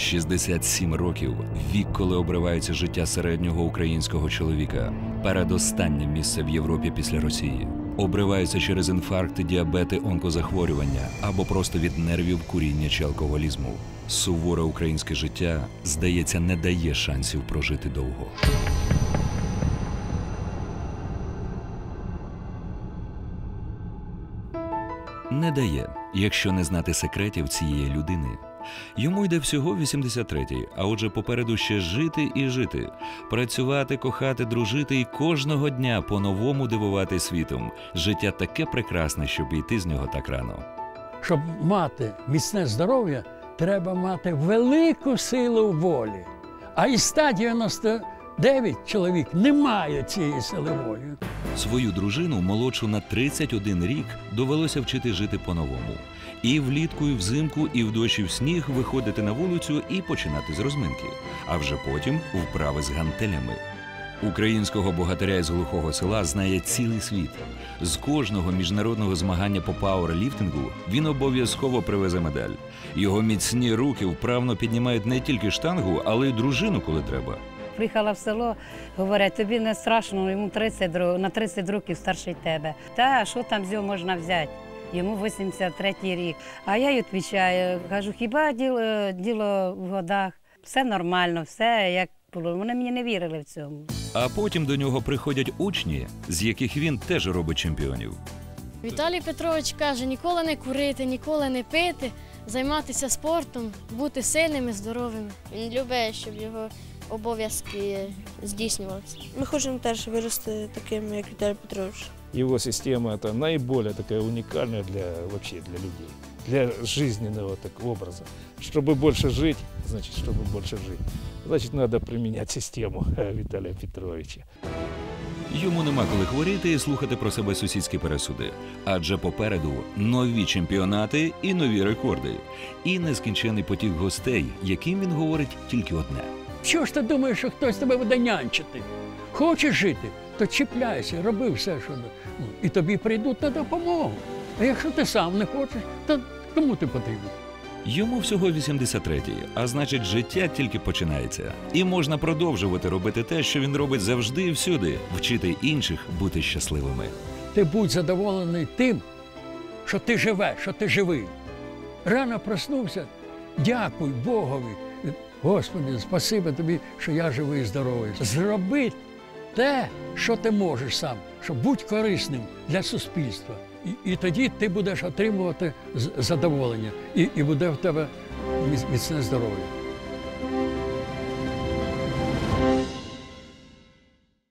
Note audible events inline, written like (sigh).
67 років вік, коли обривається життя середнього українського чоловіка. Передостаннє місце в Європі після Росії. Обривається через інфаркти, діабети, онкозахворювання або просто від нервів куріння чи алкоголізму. Суворе українське життя, здається, не дає шансів прожити довго. Не дає, якщо не знати секретів цієї людини. Йому йде всього 83-й, а отже, попереду ще жити і жити, працювати, кохати, дружити і кожного дня по-новому дивувати світом. Життя таке прекрасне, щоб йти з нього так рано. Щоб мати міцне здоров'я, треба мати велику силу волі. А і 190 9 чоловік немає цієї силової. Свою дружину молодшу на 31 рік довелося вчити жити по-новому. І влітку, і взимку, і в дощі в сніг виходити на вулицю і починати з розминки. А вже потім вправи з гантелями. Українського богатиря із глухого села знає цілий світ. З кожного міжнародного змагання по пауерліфтингу він обов'язково привезе медаль. Його міцні руки вправно піднімають не тільки штангу, але й дружину, коли треба. Приїхала в село, говорять, тобі не страшно, йому 30, на 30 років старший тебе. Та що там з його можна взяти? Йому 83 рік. А я їй відповідаю, кажу, хіба діло, діло в годах? Все нормально, все як було. Вони мені не вірили в цьому. А потім до нього приходять учні, з яких він теж робить чемпіонів. Віталій Петрович каже: ніколи не курити, ніколи не пити, займатися спортом, бути сильними, здоровими. Він любить, щоб його обов'язки здійснювалися. Ми хочемо теж вирости таким, як Віталій Петрович. Его система это наиболее такая уникальная для вообще для людей, для жизненного так образа. Чтобы больше жить, значит, чтобы больше жить, значит, надо применять систему (laughs) э, Виталия Петровича. Йому нема коли хворіти і слухати про себе сусідські пересуди, адже попереду нові чемпіонати і нові рекорди, і нескінчений потік гостей, яким він говорить тільки одне. Чого ж ти думаєш, що хтось тебе буде нянчити? Хочеш жити, то чіпляйся, роби все, що ну, і тобі прийдуть на допомогу. А якщо ти сам не хочеш, то кому ти потрібен? Йому всього 83-й, а значить, життя тільки починається. І можна продовжувати робити те, що він робить завжди і всюди, вчити інших бути щасливими. Ти будь задоволений тим, що ти живеш, що ти живий. Рано проснувся, дякуй Богові. Господи, спасибі тобі, що я живий і здоровий. Зроби те, що ти можеш сам, щоб будь корисним для суспільства. І, і тоді ти будеш отримувати задоволення, і, і буде в тебе міцне здоров'я.